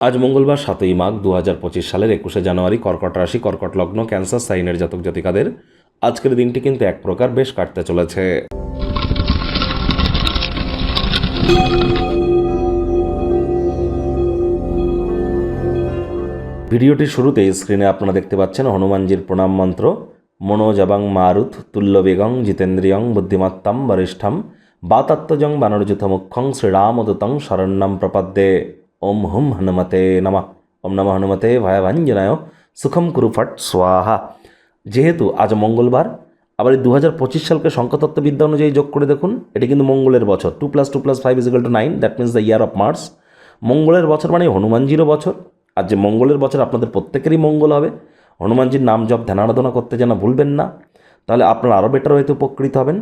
আজ মঙ্গলবার সাতই মাঘ দু হাজার পঁচিশ সালের একুশে জানুয়ারি কর্কট রাশি, কর্কট লগ্ন, ক্যান্সার, সাইনের জাতক জাতিকাদের আজকের দিনটি কিন্তু এক প্রকার বেশ কাটতে চলেছে। ভিডিওটির শুরুতে স্ক্রিনে আপনারা দেখতে পাচ্ছেন হনুমানজির প্রণাম মন্ত্র, মনোজবাং মারুত তুল্য বেগং জিতেন্দ্রিয়ং, বুদ্ধিমত্তাম, বরিষ্ঠম বাতাত্মজং বানরযুথমুখং শ্রীরামদূতং, শরণ্যম প্রপদ্যে। ওম হুম হনুমতে নমঃ ওম নম হনুমতে ভয়াভাঞ্জনায় সুখম কুরু ফট স্বাহা যেহেতু আজ মঙ্গলবার আবার এই দু হাজার পঁচিশ সালকে সংখ্যাতত্ত্ববিদ্যা অনুযায়ী যোগ করে দেখুন, এটি কিন্তু মঙ্গলের বছর। Two plus two plus five equal two nine that means the year of Mars মঙ্গলের বছর মানে হনুমানজিরও বছর। আর যে মঙ্গলের বছর আপনাদের প্রত্যেকেরই মঙ্গল হবে, হনুমানজির নাম জপ, ধ্যান আরাধনা করতে যেন ভুলবেন না, তাহলে আপনারা আরও বেটার হয়তো উপকৃত হবেন।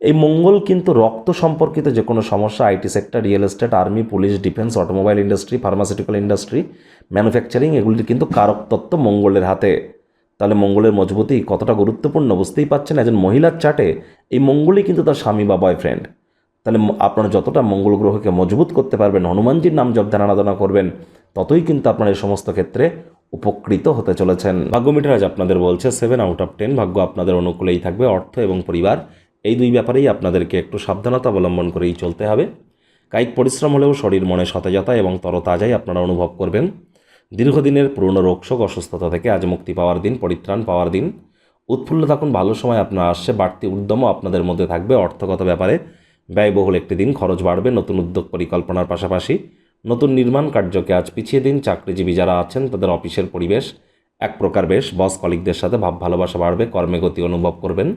এই মঙ্গল কিন্তু রক্ত সম্পর্কিত যে কোনো সমস্যা, IT sector, real estate, army, police, defence, automobile industry, pharmaceutical industry, manufacturing এগুলির কিন্তু কারক তত্ত্ব মঙ্গলের হাতে। তাহলে মঙ্গলের মজবুতি কতটা গুরুত্বপূর্ণ বুঝতেই পাচ্ছেন একজন মহিলার চাটে এই মঙ্গলই কিন্তু তার স্বামী বা বয়ফ্রেন্ড। তাহলে আপনারা যতটা মঙ্গল গ্রহকে মজবুত করতে পারবেন, হনুমানজির নাম জপ ধ্যান আরাধনা করবেন, ততই কিন্তু আপনার এই সমস্ত ক্ষেত্রে উপকৃত হতে চলেছেন। ভাগ্য মিটার আজ আপনাদের বলছে সেভেন আউট অফ টেন ভাগ্য আপনাদের অনুকূলেই থাকবে, অর্থ এবং পরিবার এই দুই ব্যাপারেই আপনাদেরকে একটু সাবধানতা অবলম্বন করেই চলতে হবে। কায়িক পরিশ্রম হলেও শরীর মনে সতেজতা এবং তরতাজাই আপনারা অনুভব করবেন। দীর্ঘদিনের পুরনো রোগশোক অসুস্থতা থেকে আজ মুক্তি পাওয়ার দিন, পরিত্রাণ পাওয়ার দিন। উৎফুল্ল থাকুন, ভালো সময় আপনার আসছে, বাড়তি উদ্যমও আপনাদের মধ্যে থাকবে। অর্থগত ব্যাপারে ব্যয়বহুল একটি দিন, খরচ বাড়বে, নতুন উদ্যোগ পরিকল্পনার পাশাপাশি নতুন নির্মাণ কার্যকে আজ পিছিয়ে দিন। চাকরিজীবী যারা আছেন, তাদের অফিসের পরিবেশ এক প্রকার বেশ। বস কলিকদের সাথে ভাব ভালোবাসা বাড়বে, কর্মে গতি অনুভব করবেন।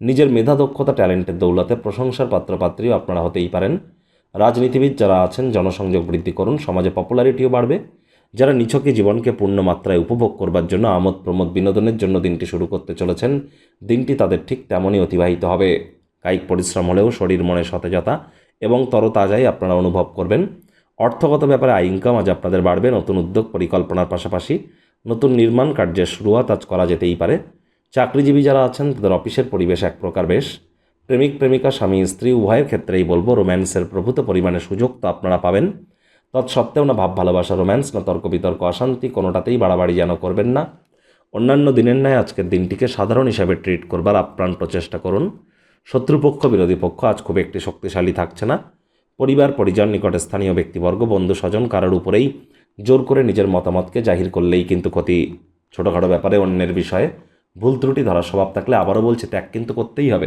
নিজের মেধা, দক্ষতা, ট্যালেন্টের দৌলতে প্রশংসার পাত্রপাত্রীও আপনারা হতেই পারেন। রাজনীতিবিদ যারা আছেন, জনসংযোগ বৃদ্ধি করুন, সমাজে পপুলারিটিও বাড়বে। যারা নিছকে জীবনকে পূর্ণ মাত্রায় উপভোগ করবার জন্য আমোদ প্রমোদ বিনোদনের জন্য দিনটি শুরু করতে চলেছেন, দিনটি তাদের ঠিক তেমনই অতিবাহিত হবে। কায়িক পরিশ্রম হলেও শরীর, মনে সতেজতা এবং তরতাজাই আপনারা অনুভব করবেন। অর্থগত ব্যাপারে আয় ইনকাম আজ আপনাদের বাড়বে। নতুন উদ্যোগ, পরিকল্পনার পাশাপাশি নতুন নির্মাণ কার্যের শুরুয়াত আজ করা যেতেই পারে। চাকরিজীবী যারা আছেন, তাদের অফিসের পরিবেশ এক প্রকার বেশ। প্রেমিক, প্রেমিকা, স্বামী, স্ত্রী, উভয়ের ক্ষেত্রেই বলব, রোম্যান্সের প্রভূত পরিমাণে সুযোগ তো আপনারা পাবেন। তৎসত্ত্বেও না ভাব ভালোবাসা, রোম্যান্স, না তর্ক বিতর্ক, অশান্তি কোনোটাতেই বাড়াবাড়ি যেন করবেন না। অন্যান্য দিনের ন্যায় আজকের দিনটিকে সাধারণ হিসাবে ট্রিট করবার আপ্রাণ প্রচেষ্টা করুন। শত্রুপক্ষ, বিরোধী পক্ষ আজ খুব একটি শক্তিশালী থাকছে না। পরিবার, পরিজন, নিকটে স্থানীয় ব্যক্তিবর্গ, বন্ধু, স্বজন কারোর উপরেই জোর করে নিজের মতামতকে জাহির করলেই কিন্তু ক্ষতি। ছোটোখাটো ব্যাপারে অন্যের বিষয়ে ভুল ত্রুটি ধরা স্বভাব থাকলে আবারও বলছে ত্যাগ কিন্তু করতেই হবে।